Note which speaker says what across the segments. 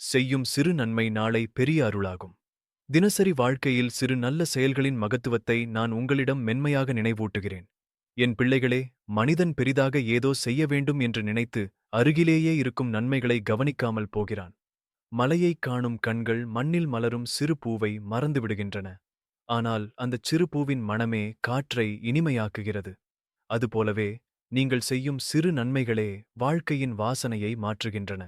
Speaker 1: செய்யும் சிறு நன்மை நாளை பெரிய அருளாகும். தினசரி வாழ்க்கையில் சிறு நல்ல செயல்களின் மகத்துவத்தை நான் உங்களிடம் மென்மையாக நினைவூட்டுகிறேன். என் பிள்ளைகளே மனிதன் பெரிதாக ஏதோ செய்ய வேண்டும் என்று நினைத்து அருகிலேயே இருக்கும் நன்மைகளை கவனிக்காமல் போகிறான். மலையைக் காணும் கண்கள் மண்ணில் மலரும் சிறு பூவை மறந்துவிடுகின்றன. ஆனால் அந்தச் சிறு பூவின் மணமே காற்றை இனிமையாக்குகிறது. அதுபோலவே நீங்கள் செய்யும் சிறு நன்மைகளே வாழ்க்கையின் வாசனையை மாற்றுகின்றன.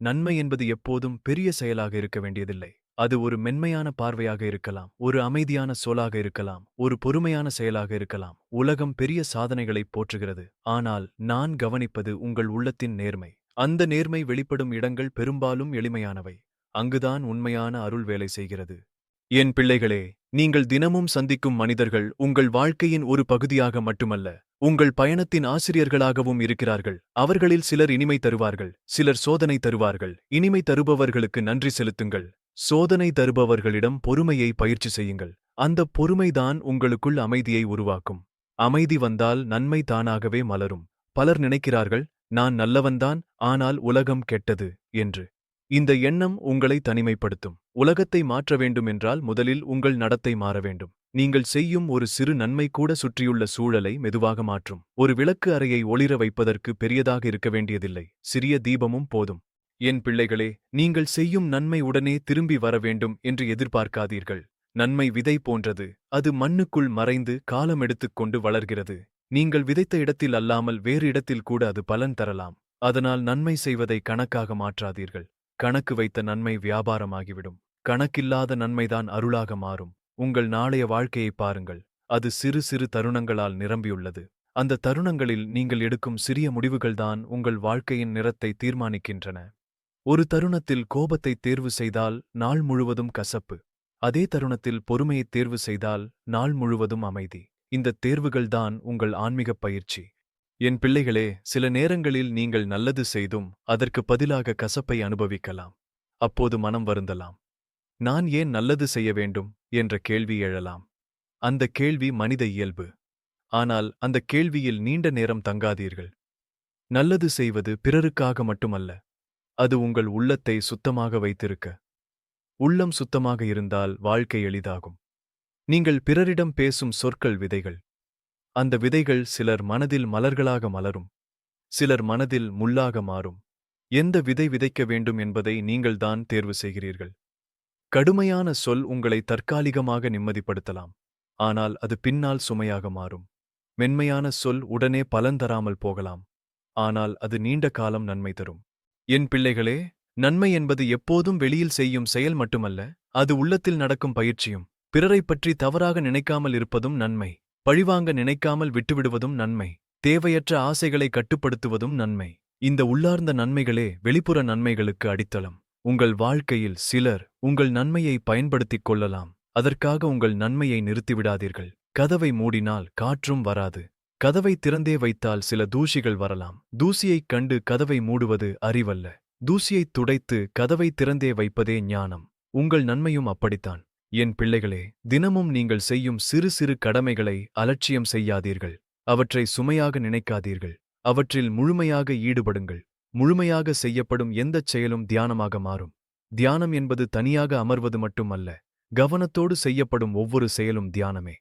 Speaker 1: நன்மை என்பது எப்போதும் பெரிய செயலாக இருக்க வேண்டியதில்லை. அது ஒரு மென்மையான பார்வையாக இருக்கலாம் ஒரு அமைதியான சொலாக இருக்கலாம் ஒரு பொறுமையான செயலாக இருக்கலாம். உலகம் பெரிய சாதனைகளைப் போற்றுகிறது. ஆனால் நான் கவனிப்பது உங்கள் உள்ளத்தின் நேர்மை. அந்த நேர்மை வெளிப்படும் இடங்கள் பெரும்பாலும் எளிமையானவை. அங்குதான் உண்மையான அருள் வேலை செய்கிறது. என் பிள்ளைகளே நீங்கள் தினமும் சந்திக்கும் மனிதர்கள் உங்கள் வாழ்க்கையின் ஒரு பகுதியாக மட்டுமல்ல உங்கள் பயணத்தின் ஆசிரியர்களாகவும் இருக்கிறார்கள். அவர்களில் சிலர் இனிமை தருவார்கள். சிலர் சோதனை தருவார்கள். இனிமை தருபவர்களுக்கு நன்றி செலுத்துங்கள். சோதனை தருபவர்களிடம் பொறுமையை பயிற்சி செய்யுங்கள். அந்த பொறுமைதான் உங்களுக்குள் அமைதியை உருவாக்கும். அமைதி வந்தால் நன்மை தானாகவே மலரும். பலர் நினைக்கிறார்கள் நான் நல்லவன்தான் ஆனால் உலகம் கெட்டது என்று. இந்த எண்ணம் உங்களை தனிமைப்படுத்தும். உலகத்தை மாற்ற வேண்டும் என்றால் முதலில் உங்கள் நடத்தை மாற வேண்டும். நீங்கள் செய்யும் ஒரு சிறு நன்மை கூட சுற்றியுள்ள சூழலை மெதுவாக மாற்றும். ஒரு விளக்கு அறையை ஒளிர வைப்பதற்கு பெரியதாக இருக்க வேண்டியதில்லை. சிறிய தீபமும் போதும். என் பிள்ளைகளே நீங்கள் செய்யும் நன்மை உடனே திரும்பி வர வேண்டும் என்று எதிர்பார்க்காதீர்கள். நன்மை விதை போன்றது. அது மண்ணுக்குள் மறைந்து காலம் எடுத்துக்கொண்டு வளர்கிறது. நீங்கள் விதைத்த இடத்தில் அல்லாமல் வேறு இடத்தில் கூட அது பலன் தரலாம். அதனால் நன்மை செய்வதை கணக்காக மாற்றாதீர்கள். கணக்கு வைத்த நன்மை வியாபாரமாகிவிடும். கணக்கில்லாத நன்மைதான் அருளாக மாறும். உங்கள் நாளைய வாழ்க்கையை பாருங்கள். அது சிறு சிறு தருணங்களால் நிரம்பியுள்ளது. அந்த தருணங்களில் நீங்கள் எடுக்கும் சிறிய முடிவுகள்தான் உங்கள் வாழ்க்கையின் நிறத்தை தீர்மானிக்கின்றன. ஒரு தருணத்தில் கோபத்தை தேர்வு செய்தால் நாள் முழுவதும் கசப்பு. அதே தருணத்தில் பொறுமையைத் தேர்வு செய்தால் நாள் முழுவதும் அமைதி. இந்த தேர்வுகள்தான் உங்கள் ஆன்மீகப் பயிற்சி. என் பிள்ளைகளே சில நேரங்களில் நீங்கள் நல்லது செய்தும் அதற்கு பதிலாக கசப்பை அனுபவிக்கலாம். அப்போது மனம் வருந்தலாம். நான் ஏன் நல்லது செய்ய வேண்டும்? என்ற கேள்வி எழலாம். அந்த கேள்வி மனித இயல்பு. ஆனால் அந்த கேள்வியில் நீண்ட நேரம் தங்காதீர்கள். நல்லது செய்வது பிறருக்காக மட்டுமல்ல. அது உங்கள் உள்ளத்தை சுத்தமாக வைத்திருக்க. உள்ளம் சுத்தமாக இருந்தால் வாழ்க்கை எளிதாகும். நீங்கள் பிறரிடம் பேசும் சொற்கள் விதைகள். அந்த விதைகள் சிலர் மனதில் மலர்களாக மலரும். சிலர் மனதில் முள்ளாக மாறும். எந்த விதை விதைக்க வேண்டும் என்பதை நீங்கள்தான் தேர்வு செய்கிறீர்கள். கடுமையான சொல் உங்களை தற்காலிகமாக நிம்மதிப்படுத்தலாம். ஆனால் அது பின்னால் சுமையாக மாறும். மென்மையான சொல் உடனே பலன் தராமல் போகலாம். ஆனால் அது நீண்ட காலம் நன்மை தரும். என் பிள்ளைகளே நன்மை என்பது எப்போதும் வெளியில் செய்யும் செயல் மட்டுமல்ல அது உள்ளத்தில் நடக்கும் பயிற்சியும் பிறரைப் பற்றி தவறாக நினைக்காமல் இருப்பதும் நன்மை பழிவாங்க நினைக்காமல் விட்டுவிடுவதும் நன்மை தேவையற்ற ஆசைகளை கட்டுப்படுத்துவதும் நன்மை. இந்த உள்ளார்ந்த நன்மைகளே வெளிப்புற நன்மைகளுக்கு அடித்தளம். உங்கள் வாழ்க்கையில் சிலர் உங்கள் நன்மையை பயன்படுத்திக் கொள்ளலாம். அதற்காக உங்கள் நன்மையை நிறுத்திவிடாதீர்கள். கதவை மூடினால் காற்றும் வராது. கதவை திறந்தே வைத்தால் சில தூசிகள் வரலாம். தூசியைக் கண்டு கதவை மூடுவது அறிவல்ல. தூசியைத் துடைத்து கதவை திறந்தே வைப்பதே ஞானம். உங்கள் நன்மையும் அப்படித்தான். என் பிள்ளைகளே தினமும் நீங்கள் செய்யும் சிறு சிறு கடமைகளை அலட்சியம் செய்யாதீர்கள். அவற்றை சுமையாக நினைக்காதீர்கள். அவற்றில் முழுமையாக ஈடுபடுங்கள். முழுமையாக செய்யப்படும் எந்தச் செயலும் தியானமாக மாறும். தியானம் என்பது தனியாக அமர்வது மட்டுமல்ல கவனத்தோடு செய்யப்படும் ஒவ்வொரு செயலும் தியானமே.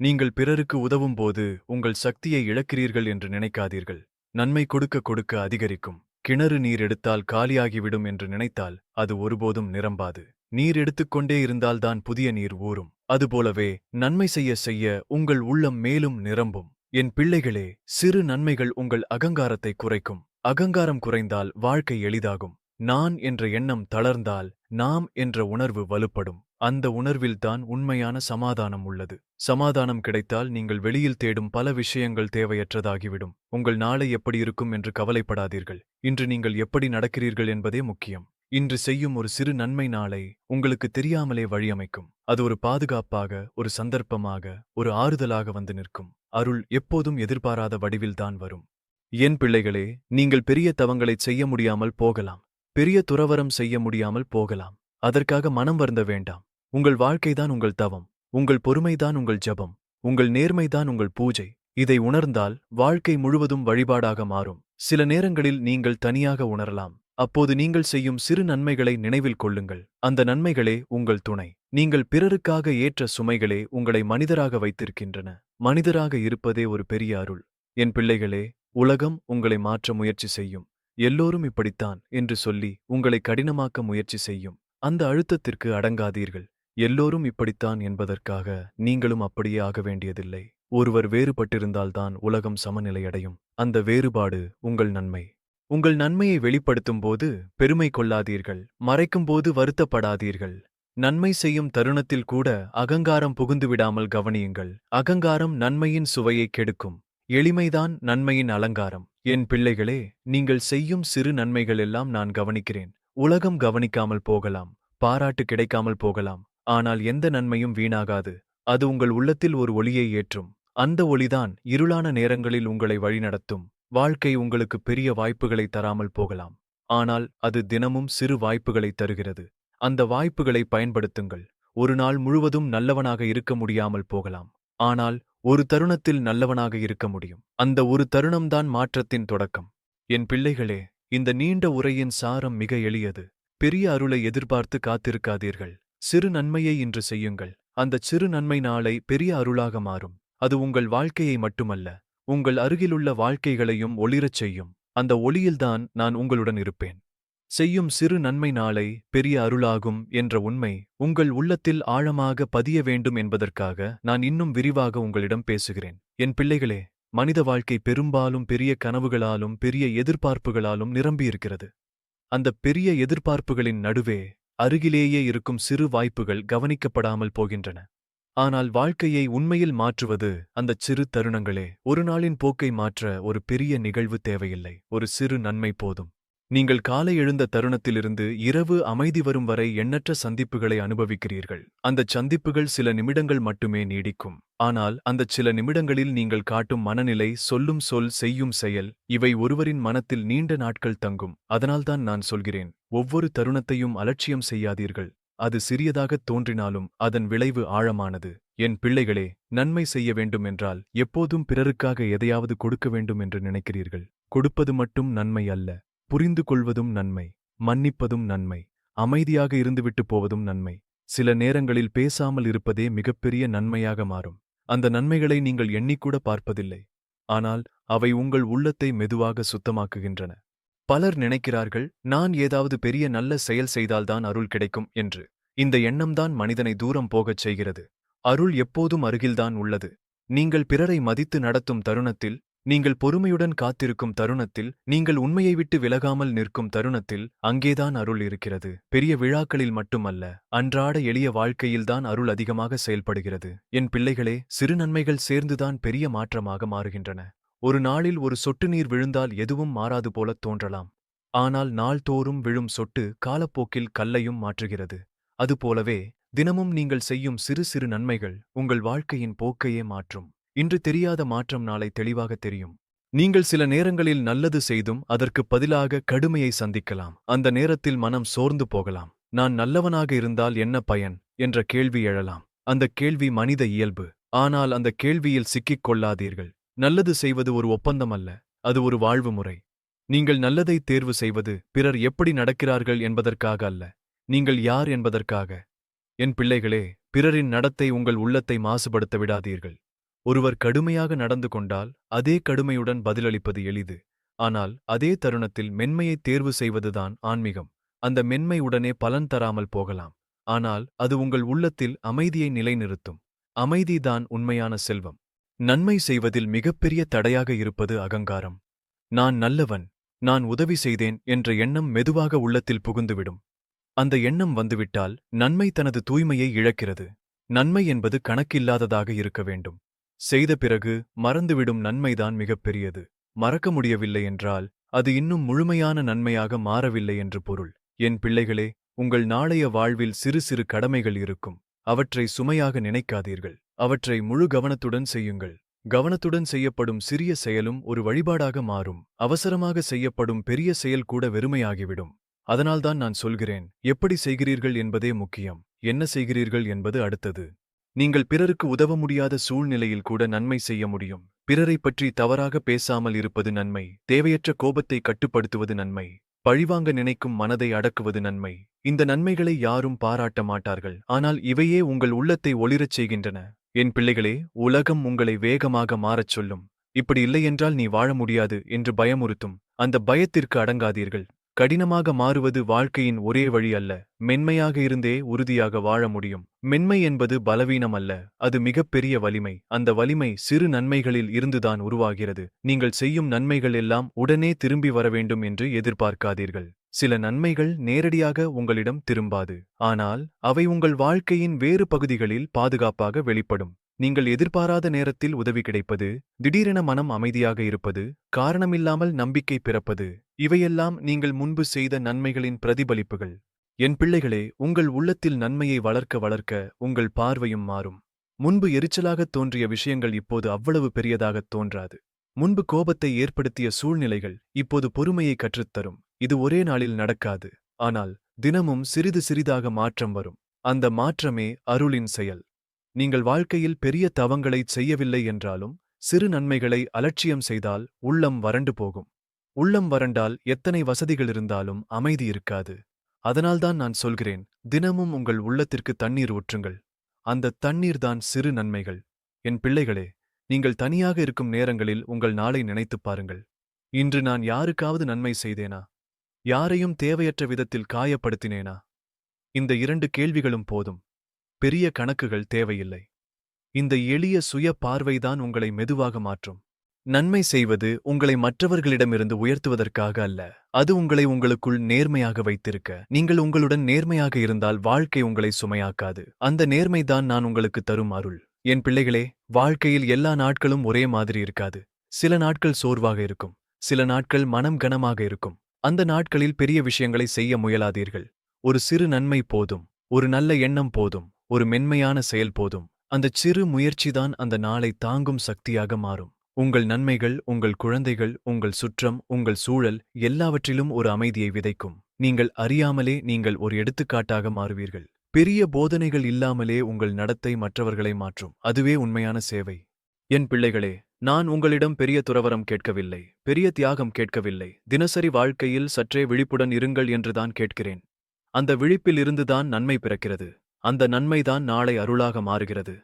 Speaker 1: நீங்கள் பிறருக்கு உதவும் போது உங்கள் சக்தியை இழக்கிறீர்கள் என்று நினைக்காதீர்கள். நன்மை கொடுக்க கொடுக்க அதிகரிக்கும். கிணறு நீர் எடுத்தால் காலியாகிவிடும் என்று நினைத்தால் அது ஒருபோதும் நிரம்பாது. நீர் எடுத்துக்கொண்டே இருந்தால்தான் புதிய நீர் ஊறும். அதுபோலவே நன்மை செய்ய செய்ய உங்கள் உள்ளம் மேலும் நிரம்பும். என் பிள்ளைகளே சிறு நன்மைகள் உங்கள் அகங்காரத்தை குறைக்கும். அகங்காரம் குறைந்தால் வாழ்க்கை எளிதாகும். நான் என்ற எண்ணம் தளர்ந்தால் நாம் என்ற உணர்வு வலுப்படும். அந்த உணர்வில்தான் உண்மையான சமாதானம் உள்ளது. சமாதானம் கிடைத்தால் நீங்கள் வெளியில் தேடும் பல விஷயங்கள் தேவையற்றதாகிவிடும். உங்கள் நாளை எப்படி இருக்கும் என்று கவலைப்படாதீர்கள். இன்று நீங்கள் எப்படி நடக்கிறீர்கள் என்பதே முக்கியம். இன்று செய்யும் ஒரு சிறு நன்மை நாளை உங்களுக்கு தெரியாமலே வழியமைக்கும். அது ஒரு பாதுகாப்பாக ஒரு சந்தர்ப்பமாக ஒரு ஆறுதலாக வந்து நிற்கும். அருள் எப்போதும் எதிர்பாராத வடிவில்தான் வரும். என் பிள்ளைகளே நீங்கள் பெரிய தவங்களைச் செய்ய முடியாமல் போகலாம். பெரிய துறவரம் செய்ய முடியாமல் போகலாம். அதற்காக மனம் வருந்த வேண்டாம். உங்கள் வாழ்க்கைதான் உங்கள் தவம். உங்கள் பொறுமைதான் உங்கள் ஜபம். உங்கள் நேர்மைதான் உங்கள் பூஜை. இதை உணர்ந்தால் வாழ்க்கை முழுவதும் வழிபாடாக மாறும். சில நேரங்களில் நீங்கள் தனியாக உணரலாம். அப்போது நீங்கள் செய்யும் சிறு நன்மைகளை நினைவில் கொள்ளுங்கள். அந்த நன்மைகளே உங்கள் துணை. நீங்கள் பிறருக்காக ஏற்ற சுமைகளே உங்களை மனிதராக வைத்திருக்கின்றன. மனிதராக இருப்பதே ஒரு பெரிய அருள். என் பிள்ளைகளே உலகம் உங்களை மாற்ற முயற்சி செய்யும். எல்லோரும் இப்படித்தான் என்று சொல்லி உங்களை கடினமாக்க முயற்சி செய்யும். அந்த அழுத்தத்திற்கு அடங்காதீர்கள். எல்லோரும் இப்படித்தான் என்பதற்காக நீங்களும் அப்படியே ஆக வேண்டியதில்லை. ஒருவர் வேறுபட்டிருந்தால்தான் உலகம் சமநிலையடையும். அந்த வேறுபாடு உங்கள் நன்மை. உங்கள் நன்மையை வெளிப்படுத்தும் போது பெருமை கொள்ளாதீர்கள். மறைக்கும்போது வருத்தப்படாதீர்கள். நன்மை செய்யும் தருணத்தில் கூட அகங்காரம் புகுந்துவிடாமல் கவனியுங்கள். அகங்காரம் நன்மையின் சுவையை கெடுக்கும். எளிமைதான் நன்மையின் அலங்காரம். என் பிள்ளைகளே நீங்கள் செய்யும் சிறு நன்மைகள் எல்லாம் நான் கவனிக்கிறேன். உலகம் கவனிக்காமல் போகலாம். பாராட்டு கிடைக்காமல் போகலாம். ஆனால் எந்த நன்மையும் வீணாகாது. அது உங்கள் உள்ளத்தில் ஒரு ஒளியை ஏற்றும். அந்த ஒளிதான் இருளான நேரங்களில் உங்களை வழிநடத்தும். வாழ்க்கை உங்களுக்கு பெரிய வாய்ப்புகளை தராமல் போகலாம். ஆனால் அது தினமும் சிறு வாய்ப்புகளை தருகிறது. அந்த வாய்ப்புகளை பயன்படுத்துங்கள். ஒரு நாள் முழுவதும் நல்லவனாக இருக்க முடியாமல் போகலாம். ஆனால் ஒரு தருணத்தில் நல்லவனாக இருக்க முடியும். அந்த ஒரு தருணம்தான் மாற்றத்தின் தொடக்கம். என் பிள்ளைகளே இந்த நீண்ட உரையின் சாரம் மிக எளியது. பெரிய அருளை எதிர்பார்த்து காத்திருக்காதீர்கள். சிறு நன்மையை இன்று செய்யுங்கள். அந்தச் சிறு நன்மை நாளை பெரிய அருளாக மாறும். அது உங்கள் வாழ்க்கையை மட்டுமல்ல உங்கள் அருகிலுள்ள வாழ்க்கைகளையும் ஒளிரச் செய்யும். அந்த ஒளியில்தான் நான் உங்களுடன் இருப்பேன். செய்யும் சிறு நன்மை நாளை பெரிய அருளாகும் என்ற உண்மை உங்கள் உள்ளத்தில் ஆழமாக பதிய வேண்டும் என்பதற்காக நான் இன்னும் விரிவாக உங்களிடம் பேசுகிறேன். என் பிள்ளைகளே மனித வாழ்க்கை பெரும்பாலும் பெரிய கனவுகளாலும் பெரிய எதிர்பார்ப்புகளாலும் நிரம்பியிருக்கிறது. அந்த பெரிய எதிர்பார்ப்புகளின் நடுவே அருகிலேயே இருக்கும் சிறு வாய்ப்புகள் கவனிக்கப்படாமல் போகின்றன. ஆனால் வாழ்க்கையை உண்மையில் மாற்றுவது அந்தச் சிறு தருணங்களே. ஒரு நாளின் போக்கை மாற்ற ஒரு பெரிய நிகழ்வு தேவையில்லை. ஒரு சிறு நன்மை போதும். நீங்கள் காலை எழுந்த தருணத்திலிருந்து இரவு அமைதி வரும் வரை எண்ணற்ற சந்திப்புகளை அனுபவிக்கிறீர்கள். அந்தச் சந்திப்புகள் சில நிமிடங்கள் மட்டுமே நீடிக்கும். ஆனால் அந்தச் சில நிமிடங்களில் நீங்கள் காட்டும் மனநிலை சொல்லும் சொல் செய்யும் செயல் இவை ஒருவரின் மனத்தில் நீண்ட நாட்கள் தங்கும். அதனால்தான் நான் சொல்கிறேன் ஒவ்வொரு தருணத்தையும் அலட்சியம் செய்யாதீர்கள். அது சிறியதாகத் தோன்றினாலும் அதன் விளைவு ஆழமானது. என் பிள்ளைகளே நன்மை செய்ய வேண்டும் என்றால் எப்போதும் பிறருக்காக எதையாவது கொடுக்க வேண்டும் என்று நினைக்கிறீர்கள். கொடுப்பது மட்டும் நன்மை அல்ல. புரிந்து கொள்வதும் நன்மை மன்னிப்பதும் நன்மை அமைதியாக இருந்துவிட்டு போவதும் நன்மை. சில நேரங்களில் பேசாமல் இருப்பதே மிகப்பெரிய நன்மையாக மாறும். அந்த நன்மைகளை நீங்கள் எண்ணிக்கூட பார்ப்பதில்லை. ஆனால் அவை உங்கள் உள்ளத்தை மெதுவாக சுத்தமாக்குகின்றன. பலர் நினைக்கிறார்கள் நான் ஏதாவது பெரிய நல்ல செயல் செய்தால்தான் அருள் கிடைக்கும் என்று. இந்த எண்ணம்தான் மனிதனை தூரம் போகச் செய்கிறது. அருள் எப்போதும் அருகில்தான் உள்ளது. நீங்கள் பிறரை மதித்து நடத்தும் தருணத்தில் நீங்கள் பொறுமையுடன் காத்திருக்கும் தருணத்தில் நீங்கள் உண்மையை விட்டு விலகாமல் நிற்கும் தருணத்தில் அங்கேதான் அருள் இருக்கிறது. பெரிய விழாக்களில் மட்டுமல்ல அன்றாட எளிய வாழ்க்கையில்தான் அருள் அதிகமாக செயல்படுகிறது. என் பிள்ளைகளே சிறு நன்மைகள் சேர்ந்துதான் பெரிய மாற்றமாக மாறுகின்றன. ஒரு நாளில் ஒரு சொட்டு நீர் விழுந்தால் எதுவும் மாறாது போலத் தோன்றலாம். ஆனால் நாள்தோறும் விழும் சொட்டு காலப்போக்கில் கல்லையும் மாற்றுகிறது. அதுபோலவே தினமும் நீங்கள் செய்யும் சிறு சிறு நன்மைகள் உங்கள் வாழ்க்கையின் போக்கையே மாற்றும். இன்று தெரியாத மாற்றம் நாளை தெளிவாக தெரியும். நீங்கள் சில நேரங்களில் நல்லது செய்தும் அதற்கு பதிலாக கடுமையை சந்திக்கலாம். அந்த நேரத்தில் மனம் சோர்ந்து போகலாம். நான் நல்லவனாக இருந்தால் என்ன பயன்? என்ற கேள்வி எழலாம். அந்த கேள்வி மனித இயல்பு. ஆனால் அந்த கேள்வியில் சிக்கிக் கொள்ளாதீர்கள். நல்லது செய்வது ஒரு ஒப்பந்தம் அல்ல. அது ஒரு வாழ்வு முறை. நீங்கள் நல்லதை தேர்வு செய்வது பிறர் எப்படி நடக்கிறார்கள் என்பதற்காக அல்ல. நீங்கள் யார் என்பதற்காக. என் பிள்ளைகளே பிறரின் நடத்தை உங்கள் உள்ளத்தை மாசுபடுத்த விடாதீர்கள். ஒருவர் கடுமையாக நடந்து கொண்டால் அதே கடுமையுடன் பதிலளிப்பது எளிது. ஆனால் அதே தருணத்தில் மென்மையை தேர்வு செய்வதுதான் ஆன்மீகம். அந்த மென்மை உடனே பலன் தராமல் போகலாம். ஆனால் அது உங்கள் உள்ளத்தில் அமைதியை நிலைநிறுத்தும். அமைதிதான் உண்மையான செல்வம். நன்மை செய்வதில் மிகப்பெரிய தடையாக இருப்பது அகங்காரம். நான் நல்லவன் நான் உதவி செய்தேன் என்ற எண்ணம் மெதுவாக உள்ளத்தில் புகுந்துவிடும். அந்த எண்ணம் வந்துவிட்டால் நன்மை தனது தூய்மையை இழக்கிறது. நன்மை என்பது கணக்கில்லாததாக இருக்க வேண்டும். செய்த பிறகு மறந்துவிடும் நன்மைதான் மிகப்பெரியது மறக்க முடியவில்லை என்றால் அது இன்னும் முழுமையான நன்மையாக மாறவில்லை என்று பொருள். என் பிள்ளைகளே உங்கள் நாளைய வாழ்வில் சிறு சிறு கடமைகள் இருக்கும். அவற்றை சுமையாக நினைக்காதீர்கள். அவற்றை முழு கவனத்துடன் செய்யுங்கள். கவனத்துடன் செய்யப்படும் சிறிய செயலும் ஒரு வழிபாடாக மாறும். அவசரமாக செய்யப்படும் பெரிய செயல் கூட வெறுமையாகிவிடும். அதனால்தான் நான் சொல்கிறேன் எப்படி செய்கிறீர்கள் என்பதே முக்கியம். என்ன செய்கிறீர்கள் என்பது அடுத்தது. நீங்கள் பிறருக்கு உதவ முடியாத சூழ்நிலையில் கூட நன்மை செய்ய முடியும். பிறரை பற்றி தவறாக பேசாமல் இருப்பது நன்மை. தேவையற்ற கோபத்தை கட்டுப்படுத்துவது நன்மை. பழிவாங்க நினைக்கும் மனதை அடக்குவது நன்மை. இந்த நன்மைகளை யாரும் பாராட்ட மாட்டார்கள். ஆனால் இவையே உங்கள் உள்ளத்தை ஒளிரச் செய்கின்றன. என் பிள்ளைகளே உலகம் உங்களை வேகமாக மாறச் சொல்லும். இப்படி இல்லையென்றால் நீ வாழ முடியாது என்று பயமுறுத்தும். அந்த பயத்திற்கு அடங்காதீர்கள். கடினமாக மாறுவது வாழ்க்கையின் ஒரே வழி அல்ல. மென்மையாக இருந்தே உறுதியாக வாழ முடியும். மென்மை என்பது பலவீனம் அல்ல. அது மிகப்பெரிய வலிமை. அந்த வலிமை சிறு நன்மைகளில் இருந்துதான் உருவாகிறது. நீங்கள் செய்யும் நன்மைகள் எல்லாம் உடனே திரும்பி வர வேண்டும் என்று எதிர்பார்க்காதீர்கள். சில நன்மைகள் நேரடியாக உங்களிடம் திரும்பாது. ஆனால் அவை உங்கள் வாழ்க்கையின் வேறு பகுதிகளில் பாதுகாப்பாக வெளிப்படும். நீங்கள் எதிர்பாராத நேரத்தில் உதவி கிடைப்பது திடீரென மனம் அமைதியாக இருப்பது காரணமில்லாமல் நம்பிக்கை பிறப்பது இவையெல்லாம் நீங்கள் முன்பு செய்த நன்மைகளின் பிரதிபலிப்புகள். என் பிள்ளைகளே உங்கள் உள்ளத்தில் நன்மையை வளர்க்க வளர்க்க உங்கள் பார்வையும் மாறும். முன்பு எரிச்சலாகத் தோன்றிய விஷயங்கள் இப்போது அவ்வளவு பெரியதாகத் தோன்றாது. முன்பு கோபத்தை ஏற்படுத்திய சூழ்நிலைகள் இப்போது பொறுமையை கற்றுத்தரும். இது ஒரே நாளில் நடக்காது. ஆனால் தினமும் சிறிது சிறிதாக மாற்றம் வரும். அந்த மாற்றமே அருளின் செயல். நீங்கள் வாழ்க்கையில் பெரிய தவங்களைச் செய்யவில்லை என்றாலும் சிறு நன்மைகளை அலட்சியம் செய்தால் உள்ளம் வறண்டு போகும். உள்ளம் வறண்டால் எத்தனை வசதிகள் இருந்தாலும் அமைதி இருக்காது. அதனால்தான் நான் சொல்கிறேன் தினமும் உங்கள் உள்ளத்திற்கு தண்ணீர் ஊற்றுங்கள். அந்த தண்ணீர்தான் சிறு நன்மைகள். என் பிள்ளைகளே நீங்கள் தனியாக இருக்கும் நேரங்களில் உங்கள் நாளை நினைத்துப் பாருங்கள். இன்று நான் யாருக்காவது நன்மை செய்தேனா? யாரையும் தேவையற்ற விதத்தில் காயப்படுத்தினேனா? இந்த இரண்டு கேள்விகளும் போதும். பெரிய கணக்குகள் தேவையில்லை. இந்த எளிய சுய பார்வைதான் உங்களை மெதுவாக மாற்றும். நன்மை செய்வது உங்களை மற்றவர்களிடமிருந்து உயர்த்துவதற்காக அல்ல. அது உங்களை உங்களுக்குள் நேர்மையாக வைத்திருக்க. நீங்கள் உங்களுடன் நேர்மையாக இருந்தால் வாழ்க்கை உங்களை சுமையாக்காது. அந்த நேர்மைதான் நான் உங்களுக்கு தரும் அருள். என் பிள்ளைகளே வாழ்க்கையில் எல்லா நாட்களும் ஒரே மாதிரி இருக்காது. சில நாட்கள் சோர்வாக இருக்கும். சில நாட்கள் மனம் கனமாக இருக்கும். அந்த நாட்களில் பெரிய விஷயங்களை செய்ய முயலாதீர்கள். ஒரு சிறு நன்மை போதும். ஒரு நல்ல எண்ணம் போதும். ஒரு மென்மையான செயல் போதும். அந்தச் சிறு முயற்சிதான் அந்த நாளை தாங்கும் சக்தியாக மாறும். உங்கள் நன்மைகள் உங்கள் குழந்தைகள் உங்கள் சுற்றம் உங்கள் சூழல் எல்லாவற்றிலும் ஒரு அமைதியை விதைக்கும். நீங்கள் அறியாமலே நீங்கள் ஒரு எடுத்துக்காட்டாக மாறுவீர்கள். பெரிய போதனைகள் இல்லாமலே உங்கள் நடத்தை மற்றவர்களை மாற்றும். அதுவே உண்மையான சேவை. என் பிள்ளைகளே நான் உங்களிடம் பெரிய துறவரம் கேட்கவில்லை. பெரிய தியாகம் கேட்கவில்லை. தினசரி வாழ்க்கையில் சற்றே விழிப்புடன் இருங்கள் என்றுதான் கேட்கிறேன். அந்த விழிப்பில் இருந்துதான் நன்மை பிறக்கிறது. அந்த நன்மைதான் நாளை அருளாக மாறுகிறது.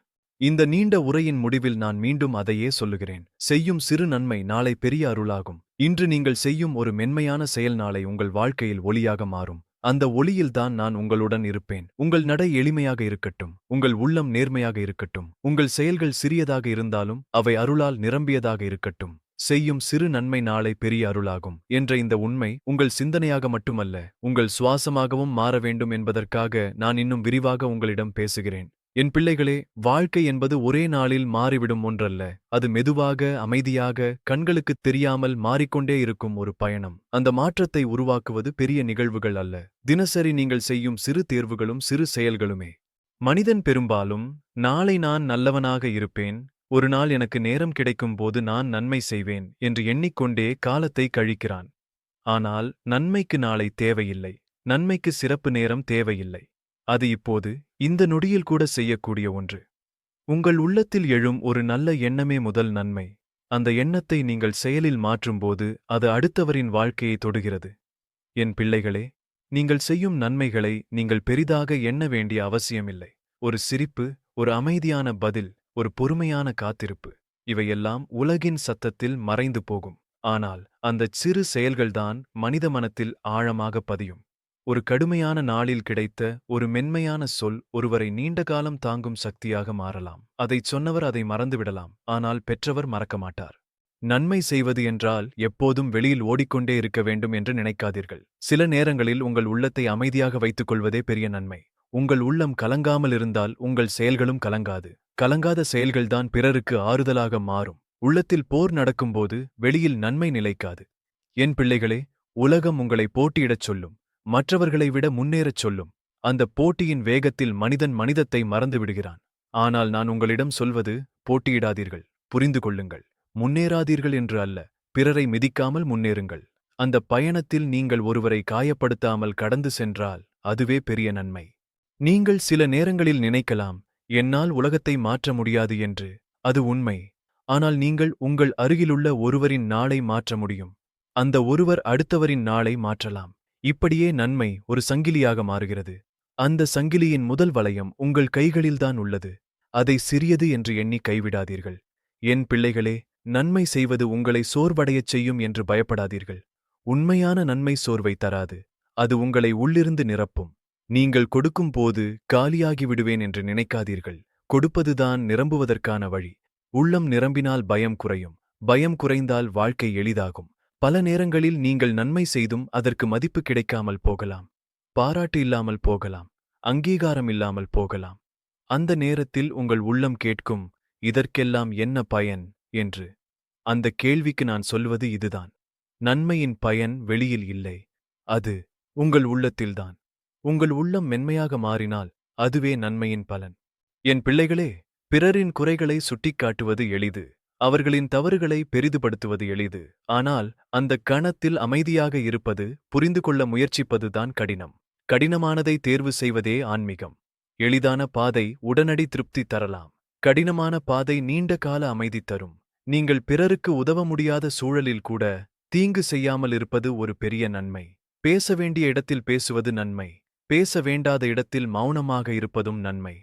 Speaker 1: இந்த நீண்ட உரையின் முடிவில் நான் மீண்டும் அதையே சொல்லுகிறேன். செய்யும் சிறு நன்மை நாளை பெரிய அருளாகும். இன்று நீங்கள் செய்யும் ஒரு மென்மையான செயல் நாளை உங்கள் வாழ்க்கையில் ஒளியாக மாறும். அந்த ஒளியில்தான் நான் உங்களுடன் இருப்பேன். உங்கள் நடை எளிமையாக இருக்கட்டும். உங்கள் உள்ளம் நேர்மையாக இருக்கட்டும். உங்கள் செயல்கள் சிறியதாக இருந்தாலும் அவை அருளால் நிரம்பியதாக இருக்கட்டும். செய்யும் சிறு நன்மை நாளை பெரிய அருளாகும் என்ற இந்த உண்மை உங்கள் சிந்தனையாக மட்டுமல்ல உங்கள் சுவாசமாகவும் மாற வேண்டும் என்பதற்காக நான் இன்னும் விரிவாக உங்களிடம் பேசுகிறேன். என் பிள்ளைகளே வாழ்க்கை என்பது ஒரே நாளில் மாறிவிடும் ஒன்றல்ல அது மெதுவாக அமைதியாக கண்களுக்குத் தெரியாமல் மாறிக்கொண்டே இருக்கும் ஒரு பயணம். அந்த மாற்றத்தை உருவாக்குவது பெரிய நிகழ்வுகள் அல்ல தினசரி நீங்கள் செய்யும் சிறு தேர்வுகளும் சிறு செயல்களுமே. மனிதன் பெரும்பாலும் நாளை நான் நல்லவனாக இருப்பேன் ஒரு நாள் எனக்கு நேரம் கிடைக்கும் போது நான் நன்மை செய்வேன் என்று எண்ணிக்கொண்டே காலத்தை கழிக்கிறான். ஆனால் நன்மைக்கு நாளை தேவையில்லை. நன்மைக்கு சிறப்பு நேரம் தேவையில்லை. அது இப்போது இந்த நொடியில் கூட செய்யக்கூடிய ஒன்று. உங்கள் உள்ளத்தில் எழும் ஒரு நல்ல எண்ணமே முதல் நன்மை. அந்த எண்ணத்தை நீங்கள் செயலில் மாற்றும்போது அது அடுத்தவரின் வாழ்க்கையை தொடுகிறது. என் பிள்ளைகளே நீங்கள் செய்யும் நன்மைகளை நீங்கள் பெரிதாக எண்ண வேண்டிய அவசியமில்லை. ஒரு சிரிப்பு ஒரு அமைதியான பதில் ஒரு பொறுமையான காத்திருப்பு. இவையெல்லாம் உலகின் சத்தத்தில் மறைந்து போகும். ஆனால் அந்தச் சிறு செயல்கள்தான் மனித மனத்தில் ஆழமாக பதியும். ஒரு கடுமையான நாளில் கிடைத்த ஒரு மென்மையான சொல் ஒருவரை நீண்ட காலம் தாங்கும் சக்தியாக மாறலாம். அதைச் சொன்னவர் அதை மறந்துவிடலாம். ஆனால் பெற்றவர் மறக்க மாட்டார். நன்மை செய்வது என்றால் எப்போதும் வெளியில் ஓடிக்கொண்டே இருக்க வேண்டும் என்று நினைக்காதீர்கள். சில நேரங்களில் உங்கள் உள்ளத்தை அமைதியாக வைத்துக் கொள்வதே பெரிய நன்மை. உங்கள் உள்ளம் கலங்காமல் இருந்தால் உங்கள் செயல்களும் கலங்காது. கலங்காத செயல்கள்தான் பிறருக்கு ஆறுதலாக மாறும். உள்ளத்தில் போர் நடக்கும்போது வெளியில் நன்மை நிலைக்காது. என் பிள்ளைகளே உலகம் உங்களை போட்டியிடச் சொல்லும். மற்றவர்களை விட முன்னேறச் சொல்லும். அந்த போட்டியின் வேகத்தில் மனிதன் மனிதத்தை மறந்து விடுகிறான். ஆனால் நான் உங்களிடம் சொல்வது போட்டியிடாதீர்கள். புரிந்து கொள்ளுங்கள். முன்னேறாதீர்கள் என்று அல்ல பிறரை மிதிக்காமல் முன்னேறுங்கள். அந்த பயணத்தில் நீங்கள் ஒருவரை காயப்படுத்தாமல் கடந்து சென்றால் அதுவே பெரிய நன்மை. நீங்கள் சில நேரங்களில் நினைக்கலாம் என்னால் உலகத்தை மாற்ற முடியாது என்று. அது உண்மை. ஆனால் நீங்கள் உங்கள் அருகிலுள்ள ஒருவரின் நாளை மாற்ற முடியும். அந்த ஒருவர் அடுத்தவரின் நாளை மாற்றலாம். இப்படியே நன்மை ஒரு சங்கிலியாக மாறுகிறது. அந்த சங்கிலியின் முதல் வளையம் உங்கள் கைகளில்தான் உள்ளது. அதை சிறியது என்று எண்ணி கைவிடாதீர்கள். என் பிள்ளைகளே நன்மை செய்வது உங்களை சோர்வடையச் செய்யும் என்று பயப்படாதீர்கள். உண்மையான நன்மை சோர்வை தராது. அது உங்களை உள்ளிருந்து நிரப்பும். நீங்கள் கொடுக்கும் போது காலியாகி விடுவேன் என்று நினைக்காதீர்கள். கொடுப்பதுதான் நிரம்புவதற்கான வழி. உள்ளம் நிரம்பினால் பயம் குறையும். பயம் குறைந்தால் வாழ்க்கை எளிதாகும். பல நேரங்களில் நீங்கள் நன்மை செய்தும் அதற்கு மதிப்பு கிடைக்காமல் போகலாம். பாராட்டு இல்லாமல் போகலாம். அங்கீகாரம் இல்லாமல் போகலாம். அந்த நேரத்தில் உங்கள் உள்ளம் கேட்கும் இதற்கெல்லாம் என்ன பயன்? என்று. அந்த கேள்விக்கு நான் சொல்வது இதுதான். நன்மையின் பயன் வெளியில் இல்லை. அது உங்கள் உள்ளத்தில்தான். உங்கள் உள்ளம் மென்மையாக மாறினால் அதுவே நன்மையின் பலன். என் பிள்ளைகளே பிறரின் குறைகளை சுட்டிக்காட்டுவது எளிது அவர்களின் தவறுகளை பெரிதுபடுத்துவது எளிது ஆனால் அந்த கணத்தில் அமைதியாக இருப்பது புரிந்து கொள்ள முயற்சிப்பதுதான் கடினம். கடினமானதை தேர்வு செய்வதே ஆன்மீகம். எளிதான பாதை உடனடி திருப்தி தரலாம். கடினமான பாதை நீண்ட கால அமைதி தரும். நீங்கள் பிறருக்கு உதவ முடியாத சூழலில் கூட தீங்கு செய்யாமல் இருப்பது ஒரு பெரிய நன்மை. பேச வேண்டிய இடத்தில் பேசுவது நன்மை. பேச வேண்டாத இடத்தில் மௌனமாக இருப்பதும் நன்மை.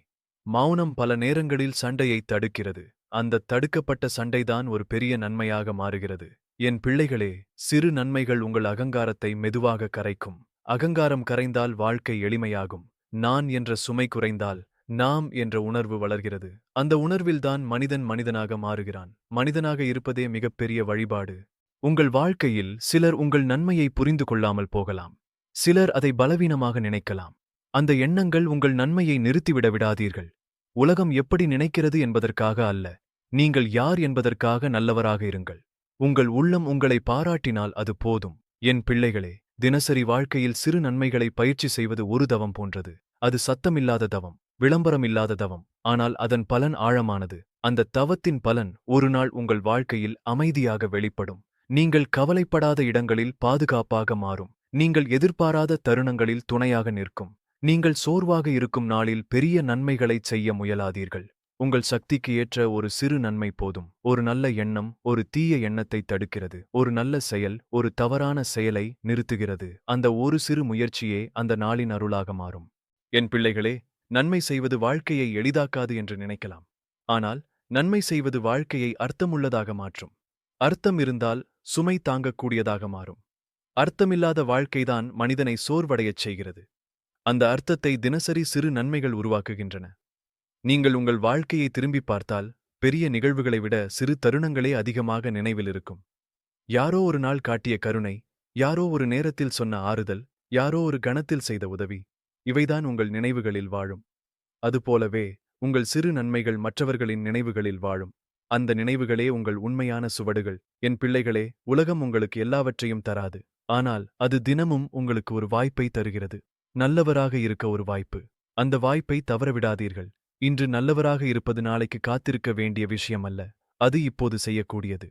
Speaker 1: மௌனம் பல நேரங்களில் சண்டையை தடுக்கிறது. அந்த தடுக்கப்பட்ட சண்டைதான் ஒரு பெரிய நன்மையாக மாறுகிறது. என் பிள்ளைகளே சிறு நன்மைகள் உங்கள் அகங்காரத்தை மெதுவாக கரைக்கும். அகங்காரம் கரைந்தால் வாழ்க்கை எளிமையாகும். நான் என்ற சுமை குறைந்தால் நாம் என்ற உணர்வு வளர்கிறது அந்த உணர்வில்தான் மனிதன் மனிதனாக மாறுகிறான். மனிதனாக இருப்பதே மிகப்பெரிய வழிபாடு. உங்கள் வாழ்க்கையில் சிலர் உங்கள் நன்மையை புரிந்து கொள்ளாமல் போகலாம். சிலர் அதை பலவீனமாக நினைக்கலாம். அந்த எண்ணங்கள் உங்கள் நன்மையை நிறுத்திவிட விடாதீர்கள். உலகம் எப்படி நினைக்கிறது என்பதற்காக அல்ல. நீங்கள் யார் என்பதற்காக நல்லவராக இருங்கள். உங்கள் உள்ளம் உங்களை பாராட்டினால் அது போதும். என் பிள்ளைகளே தினசரி வாழ்க்கையில் சிறு நன்மைகளை பயிற்சி செய்வது ஒரு தவம் போன்றது. அது சத்தமில்லாத தவம் விளம்பரமில்லாத தவம். ஆனால் அதன் பலன் ஆழமானது. அந்த தவத்தின் பலன் ஒரு நாள் உங்கள் வாழ்க்கையில் அமைதியாக வெளிப்படும். நீங்கள் கவலைப்படாத இடங்களில் பாதுகாப்பாக மாறும். நீங்கள் எதிர்பாராத தருணங்களில் துணையாக நிற்கும். நீங்கள் சோர்வாக இருக்கும் நாளில் பெரிய நன்மைகளைச் செய்ய முயலாதீர்கள். உங்கள் சக்திக்கு ஏற்ற ஒரு சிறு நன்மை போதும். ஒரு நல்ல எண்ணம் ஒரு தீய எண்ணத்தை தடுக்கிறது. ஒரு நல்ல செயல் ஒரு தவறான செயலை நிறுத்துகிறது. அந்த ஒரு சிறு முயற்சியே அந்த நாளின் அருளாக மாறும். என் பிள்ளைகளே நன்மை செய்வது வாழ்க்கையை எளிதாக்காது என்று நினைக்கலாம். ஆனால் நன்மை செய்வது வாழ்க்கையை அர்த்தமுள்ளதாக மாற்றும். அர்த்தம் இருந்தால் சுமை தாங்கக்கூடியதாக மாறும். அர்த்தமில்லாத வாழ்க்கைதான் மனிதனை சோர்வடையச் செய்கிறது. அந்த அர்த்தத்தை தினசரி சிறு நன்மைகள் உருவாக்குகின்றன. நீங்கள் உங்கள் வாழ்க்கையை திரும்பி பார்த்தால் பெரிய நிகழ்வுகளை விட சிறு தருணங்களே அதிகமாக நினைவில் இருக்கும். யாரோ ஒரு நாள் காட்டிய கருணை யாரோ ஒரு நேரத்தில் சொன்ன ஆறுதல் யாரோ ஒரு கணத்தில் செய்த உதவி இவைதான் உங்கள் நினைவுகளில் வாழும். அதுபோலவே உங்கள் சிறு நன்மைகள் மற்றவர்களின் நினைவுகளில் வாழும். அந்த நினைவுகளே உங்கள் உண்மையான சுவடுகள். என் பிள்ளைகளே உலகம் உங்களுக்கு எல்லாவற்றையும் தராது. ஆனால் அது தினமும் உங்களுக்கு ஒரு வாய்ப்பை தருகிறது. நல்லவராக இருக்க ஒரு வாய்ப்பு. அந்த வாய்ப்பை தவறவிடாதீர்கள். இன்று நல்லவராக இருப்பது நாளைக்கு காத்திருக்க வேண்டிய விஷயம் அல்ல அது இப்போது செய்யக்கூடியது.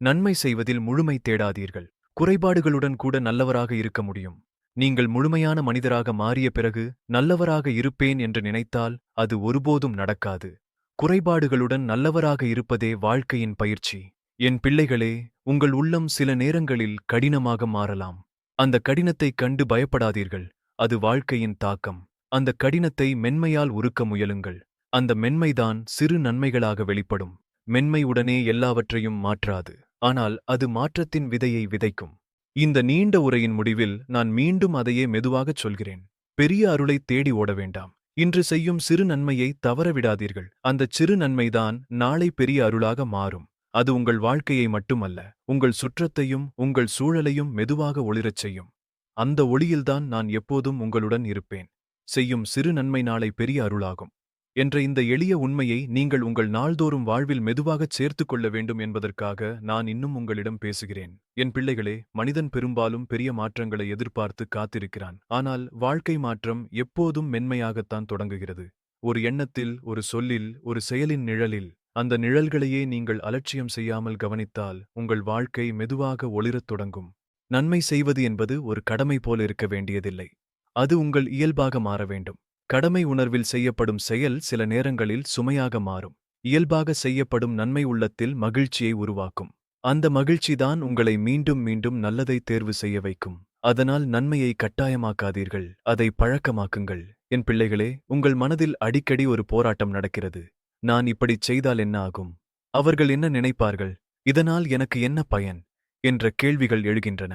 Speaker 1: நன்மை செய்வதில் முழுமை தேடாதீர்கள். குறைபாடுகளுடன் கூட நல்லவராக இருக்க முடியும். நீங்கள் முழுமையான மனிதராக மாறிய பிறகு நல்லவராக இருப்பேன் என்று நினைத்தால் அது ஒருபோதும் நடக்காது. குறைபாடுகளுடன் நல்லவராக இருப்பதே வாழ்க்கையின் பயிற்சி. என் பிள்ளைகளே உங்கள் உள்ளம் சில நேரங்களில் கடினமாக மாறலாம். அந்த கடினத்தைக் கண்டு பயப்படாதீர்கள். அது வாழ்க்கையின் தாக்கம். அந்த கடினத்தை மென்மையால் உருக்க முயலுங்கள். அந்த மென்மைதான் சிறு நன்மைகளாக வெளிப்படும். மென்மை உடனே எல்லாவற்றையும் மாற்றாது. ஆனால் அது மாற்றத்தின் விதையை விதைக்கும். இந்த நீண்ட உரையின் முடிவில் நான் மீண்டும் அதையே மெதுவாகச் சொல்கிறேன். பெரிய அருளைத் தேடி ஓட வேண்டாம். இன்று செய்யும் சிறு நன்மையை தவறவிடாதீர்கள் அந்தச் சிறு நன்மைதான் நாளை பெரிய அருளாக மாறும். அது உங்கள் வாழ்க்கையை மட்டுமல்ல உங்கள் சுற்றத்தையும் உங்கள் சூழலையும் மெதுவாக ஒளிரச் செய்யும். அந்த ஒளியில்தான் நான் எப்போதும் உங்களுடன் இருப்பேன். செய்யும் சிறு நன்மை நாளை பெரிய அருளாகும். என்ற இந்த எளிய உண்மையை நீங்கள் உங்கள் நாள்தோறும் வாழ்வில் மெதுவாகச் சேர்த்துக் கொள்ள வேண்டும் என்பதற்காக நான் இன்னும் உங்களிடம் பேசுகிறேன். என் பிள்ளைகளே மனிதன் பெரும்பாலும் பெரிய மாற்றங்களை எதிர்பார்த்து காத்திருக்கிறான். ஆனால் வாழ்க்கை மாற்றம் எப்போதும் மென்மையாகத்தான் தொடங்குகிறது. ஒரு எண்ணத்தில் ஒரு சொல்லில் ஒரு செயலின் நிழலில் அந்த நிழல்களையே நீங்கள் அலட்சியம் செய்யாமல் கவனித்தால் உங்கள் வாழ்க்கை மெதுவாக ஒளிரத் தொடங்கும். நன்மை செய்வது என்பது ஒரு கடமை போல இருக்க வேண்டியதில்லை. அது உங்கள் இயல்பாக மாற வேண்டும். கடமை உணர்வில் செய்யப்படும் செயல் சில நேரங்களில் சுமையாக மாறும். இயல்பாக செய்யப்படும் நன்மை உள்ளத்தில் மகிழ்ச்சியை உருவாக்கும். அந்த மகிழ்ச்சிதான் உங்களை மீண்டும் மீண்டும் நல்லதை தேர்வு செய்ய வைக்கும். அதனால் நன்மையை கட்டாயமாக்காதீர்கள். அதை பழக்கமாக்குங்கள். என் பிள்ளைகளே உங்கள் மனதில் அடிக்கடி ஒரு போராட்டம் நடக்கிறது. நான் இப்படிச் செய்தால் என்ன ஆகும்? அவர்கள் என்ன நினைப்பார்கள்? இதனால் எனக்கு என்ன பயன்? என்ற கேள்விகள் எழுகின்றன.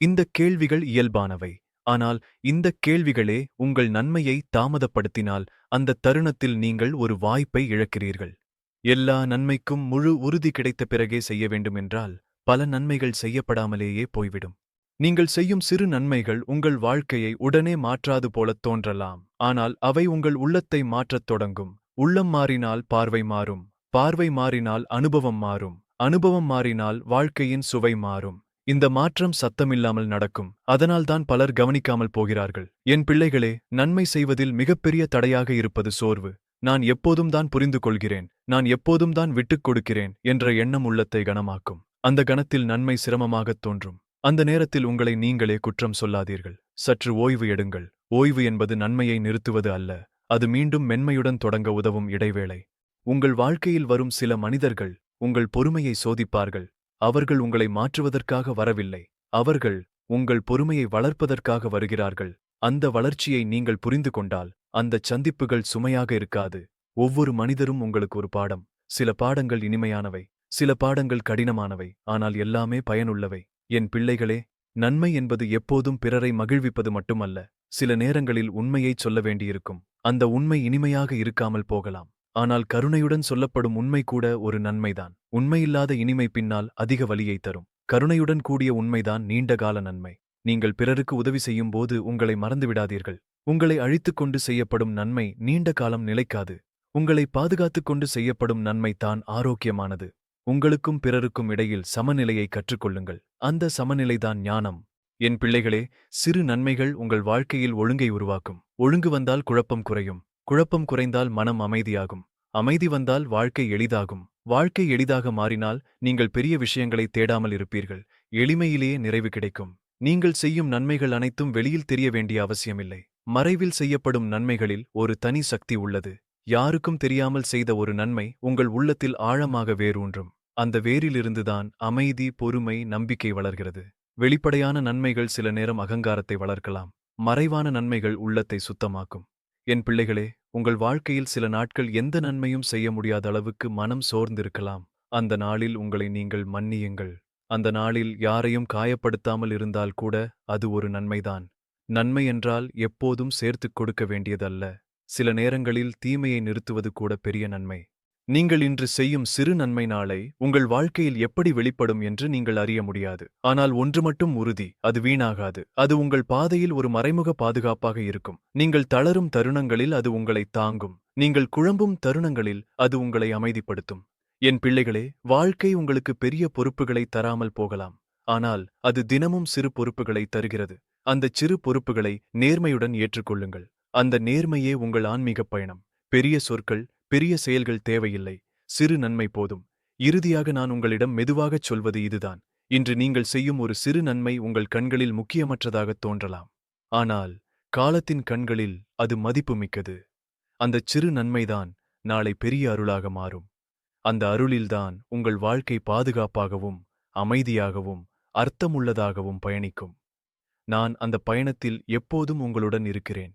Speaker 1: இந்த கேள்விகள் இயல்பானவை. ஆனால் இந்த கேள்விகளே உங்கள் நன்மையை தாமதப்படுத்தினால் அந்த தருணத்தில் நீங்கள் ஒரு வாய்ப்பை இழக்கிறீர்கள். எல்லா நன்மைக்கும் முழு உறுதி கிடைத்த பிறகே செய்ய வேண்டுமென்றால் பல நன்மைகள் செய்யப்படாமலேயே போய்விடும். நீங்கள் செய்யும் சிறு நன்மைகள் உங்கள் வாழ்க்கையை உடனே மாற்றாது போலத் தோன்றலாம். ஆனால் அவை உங்கள் உள்ளத்தை மாற்றத் தொடங்கும். உள்ளம் மாறினால் பார்வை மாறும் பார்வை மாறினால் அனுபவம் மாறும் அனுபவம் மாறினால் வாழ்க்கையின் சுவை மாறும். இந்த மாற்றம் சத்தமில்லாமல் நடக்கும். அதனால்தான் பலர் கவனிக்காமல் போகிறார்கள். என் பிள்ளைகளே நன்மை செய்வதில் மிகப்பெரிய தடையாக இருப்பது சோர்வு. நான் எப்போதும் தான் புரிந்து கொள்கிறேன் நான் எப்போதும் தான் விட்டுக் கொடுக்கிறேன் என்ற எண்ணம் உள்ளத்தை கனமாக்கும். அந்த கணத்தில் நன்மை சிரமமாகத் தோன்றும். அந்த நேரத்தில் உங்களை நீங்களே குற்றம் சொல்லாதீர்கள். சற்று ஓய்வு எடுங்கள். ஓய்வு என்பது நன்மையை நிறுத்துவது அல்ல. அது மீண்டும் மென்மையுடன் தொடங்க உதவும் இடைவேளை. உங்கள் வாழ்க்கையில் வரும் சில மனிதர்கள் உங்கள் பொறுமையை சோதிப்பார்கள். அவர்கள் உங்களை மாற்றுவதற்காக வரவில்லை. அவர்கள் உங்கள் பொறுமையை வளர்ப்பதற்காக வருகிறார்கள். அந்த வளர்ச்சியை நீங்கள் புரிந்து கொண்டால் அந்தச் சந்திப்புகள் சுமையாக இருக்காது. ஒவ்வொரு மனிதரும் உங்களுக்கு ஒரு பாடம். சில பாடங்கள் இனிமையானவை. சில பாடங்கள் கடினமானவை. ஆனால் எல்லாமே பயனுள்ளவை. என் பிள்ளைகளே நன்மை என்பது எப்போதும் பிறரை மகிழ்விப்பது மட்டுமல்ல. சில நேரங்களில் உண்மையைச் சொல்ல வேண்டியிருக்கும். அந்த உண்மை இனிமையாக இருக்காமல் போகலாம். ஆனால் கருணையுடன் சொல்லப்படும் உண்மை கூட ஒரு நன்மைதான். உண்மையில்லாத இனிமை பின்னால் அதிக வலியை தரும். கருணையுடன் கூடிய உண்மைதான் நீண்டகால நன்மை. நீங்கள் பிறருக்கு உதவி செய்யும் போது உங்களை மறந்துவிடாதீர்கள் உங்களை அழித்துக்கொண்டு செய்யப்படும் நன்மை நீண்ட காலம் நிலைக்காது. உங்களை பாதுகாத்துக் கொண்டு செய்யப்படும் நன்மை தான் ஆரோக்கியமானது. உங்களுக்கும் பிறருக்கும் இடையில் சமநிலையை கற்றுக்கொள்ளுங்கள். அந்த சமநிலைதான் ஞானம். என் பிள்ளைகளே சிறு நன்மைகள் உங்கள் வாழ்க்கையில் ஒழுங்கை உருவாக்கும். ஒழுங்கு வந்தால் குழப்பம் குறையும். குழப்பம் குறைந்தால் மனம் அமைதியாகும். அமைதி வந்தால் வாழ்க்கை எளிதாகும். வாழ்க்கை எளிதாக மாறினால் நீங்கள் பெரிய விஷயங்களை தேடாமல் இருப்பீர்கள். எளிமையிலேயே நிறைவு கிடைக்கும். நீங்கள் செய்யும் நன்மைகள் அனைத்தும் வெளியில் தெரிய வேண்டிய அவசியமில்லை. மறைவில் செய்யப்படும் நன்மைகளில் ஒரு தனி சக்தி உள்ளது. யாருக்கும் தெரியாமல் செய்த ஒரு நன்மை உங்கள் உள்ளத்தில் ஆழமாக வேரூன்றும். அந்த வேரிலிருந்துதான் அமைதி பொறுமை நம்பிக்கை வளர்கிறது. வெளிப்படையான நன்மைகள் சில நேரம் அகங்காரத்தை வளர்க்கலாம். மறைவான நன்மைகள் உள்ளத்தை சுத்தமாக்கும். என் பிள்ளைகளே உங்கள் வாழ்க்கையில் சில நாட்கள் எந்த நன்மையும் செய்ய முடியாத அளவுக்கு மனம் சோர்ந்திருக்கலாம். அந்த நாளில் உங்களை நீங்கள் மன்னியுங்கள். அந்த நாளில் யாரையும் காயப்படுத்தாமல் இருந்தால் கூட அது ஒரு நன்மைதான். நன்மை என்றால் எப்போதும் சேர்த்துக் கொடுக்க வேண்டியதல்ல. சில நேரங்களில் தீமையை நிறுத்துவது கூட பெரிய நன்மை. நீங்கள் இன்று செய்யும் சிறு நன்மை நாளை உங்கள் வாழ்க்கையில் எப்படி வெளிப்படும் என்று நீங்கள் அறிய முடியாது. ஆனால் ஒன்று மட்டும் உறுதி அது வீணாகாது. அது உங்கள் பாதையில் ஒரு மறைமுக பாதுகாப்பாக இருக்கும். நீங்கள் தளரும் தருணங்களில் அது உங்களை தாங்கும். நீங்கள் குழம்பும் தருணங்களில் அது உங்களை அமைதிப்படுத்தும். என் பிள்ளைகளே வாழ்க்கை உங்களுக்கு பெரிய பொறுப்புகளை தராமல் போகலாம். ஆனால் அது தினமும் சிறு பொறுப்புகளை தருகிறது. அந்த சிறு பொறுப்புகளை நேர்மையுடன் ஏற்றுக்கொள்ளுங்கள். அந்த நேர்மையே உங்கள் ஆன்மீகப் பயணம். பெரிய சொற்கள் பெரிய செயல்கள் தேவையில்லை. சிறு நன்மை போதும். இறுதியாக நான் உங்களிடம் மெதுவாகச் சொல்வது இதுதான். இன்று நீங்கள் செய்யும் ஒரு சிறு நன்மை உங்கள் கண்களில் முக்கியமற்றதாகத் தோன்றலாம். ஆனால் காலத்தின் கண்களில் அது மதிப்புமிக்கது அந்தச் சிறு நன்மைதான் நாளை பெரிய அருளாக மாறும். அந்த அருளில்தான் உங்கள் வாழ்க்கை பாதுகாப்பாகவும் அமைதியாகவும் அர்த்தமுள்ளதாகவும் பயணிக்கும். நான் அந்த பயணத்தில் எப்போதும் உங்களுடன் இருக்கிறேன்.